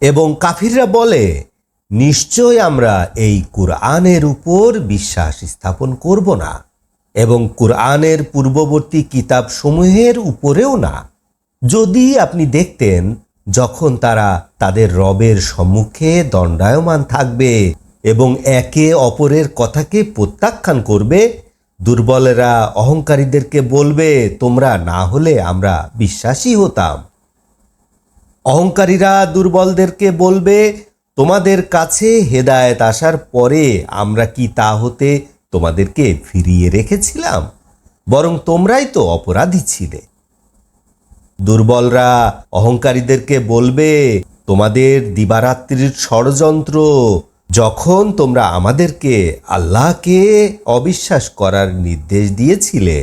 এবং কাফিররা বলে, নিশ্চয় আমরা এই কুরআনের উপর বিশ্বাস স্থাপন করব না এবং কুরআনের পূর্ববর্তী কিতাব সমূহের উপরেও না। যদি আপনি দেখতেন যখন তারা তাদের রবের সম্মুখে দণ্ডায়মান থাকবে এবং একে অপরের কথাকে প্রত্যাখ্যান করবে, দুর্বলেরা অহংকারীদেরকে বলবে, তোমরা না হলে আমরা বিশ্বাসী হতাম। অহংকারীরা দুর্বলদেরকে বলবে, তোমাদের কাছে হেদায়েত আসার পরে আমরা কি তা হতে তোমাদেরকে ফিরিয়ে রেখেছিলাম? বরং তোমরাই তো অপরাধী ছিলে। দুর্বলরা অহংকারীদেরকে বলবে, তোমাদের দিবারাত্রির ষড়যন্ত্র যখন তোমরা আমাদেরকে আল্লাহকে অবিশ্বাস করার নির্দেশ দিয়েছিলে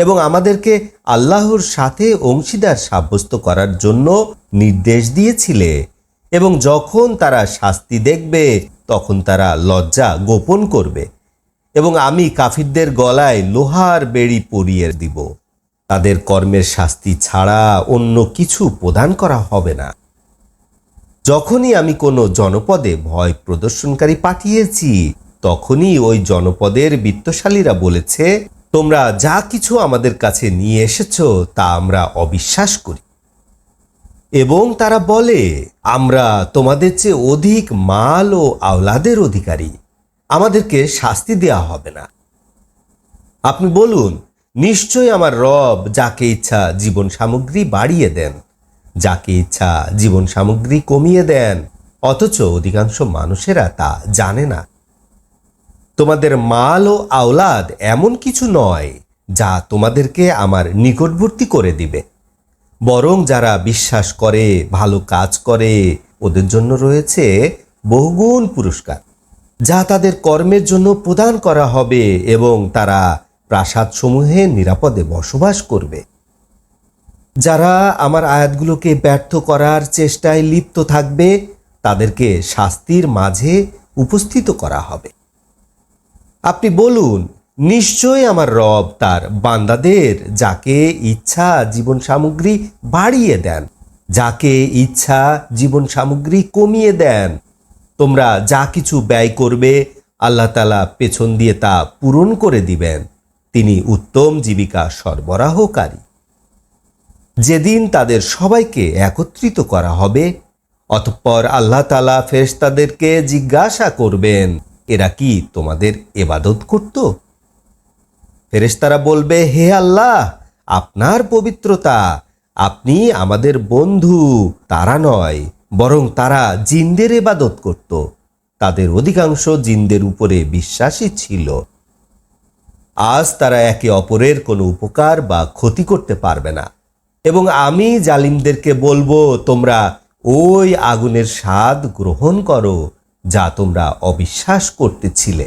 এবং আমাদেরকে আল্লাহর সাথে অংশীদার সাব্যস্ত করার জন্য নির্দেশ দিয়েছিলে। এবং যখন তারা শাস্তি দেখবে, তখন তারা লজ্জা গোপন করবে। এবং আমি কাফিরদের গলায় লোহার বেড়ি পরিয়ে দিব। তাদের কর্মের শাস্তি ছাড়া অন্য কিছু প্রদান করা হবে না। যখনই আমি কোনো জনপদে ভয় প্রদর্শনকারী পাঠিয়েছি, তখনই ওই জনপদের বিত্তশালীরা বলেছে তোমরা যা কিছু আমাদের কাছে নিয়ে এসেছ তা আমরা অবিশ্বাস করি। এবং তারা বলে, আমরা তোমাদের চেয়ে অধিক মাল ও আওলাদের অধিকারী। আমাদেরকে শাস্তি দেয়া হবে না। আপনি বলুন, নিশ্চয় আমার রব যাকে ইচ্ছা জীবন সামগ্রী বাড়িয়ে দেন, যাকে ইচ্ছা জীবন সামগ্রী কমিয়ে দেন, অথচ অধিকাংশ মানুষেরা তা জানে না। তোমাদের মাল ও আওলাদ এমন কিছু নয় যা তোমাদেরকে আমার নিকটবর্তী করে দিবে। বরং যারা বিশ্বাস করে, ভালো কাজ করে, ওদের জন্য রয়েছে বহুগুণ পুরস্কার, যা তাদের কর্মের জন্য প্রদান করা হবে এবং তারা প্রাসাদসমূহে নিরাপদে বসবাস করবে। যারা আমার আয়াতগুলোকে ব্যর্থ করার চেষ্টায় লিপ্ত থাকবে, তাদেরকে শাস্তির মাঝে উপস্থিত করা হবে। আপনি বলুন নিশ্চয় আমার রব তার বান্দাদের যাকে ইচ্ছা জীবন সামগ্রী বাড়িয়ে দেন, যাকে ইচ্ছা জীবন সামগ্রী কমিয়ে দেন। তোমরা যা কিছু ব্যয় করবে, আল্লাহ তালা পেছন দিয়ে তা পূরণ করে দিবেন। তিনি উত্তম জীবিকা সরবরাহকারী। যেদিন তাদের সবাইকে একত্রিত করা হবে, অতঃপর আল্লাহ তালা ফেরেশতাদেরকে জিজ্ঞাসা করবেন এরা কি তোমাদের এবাদত করত? ফেরেশতারা বলবে, হে আল্লাহ, আপনার পবিত্রতা, আপনি আমাদের বন্ধু, তারা নয়, বরং তারা জিনদের এবাদত করত। তাদের অধিকাংশ জিনদের উপরে বিশ্বাসী ছিল। আজ তারা একে অপরের কোনো উপকার বা ক্ষতি করতে পারবে না। এবং আমি জালিমদেরকে বলব, তোমরা ওই আগুনের স্বাদ গ্রহণ করো যা তোমরা অবিশ্বাস করতেছিলে।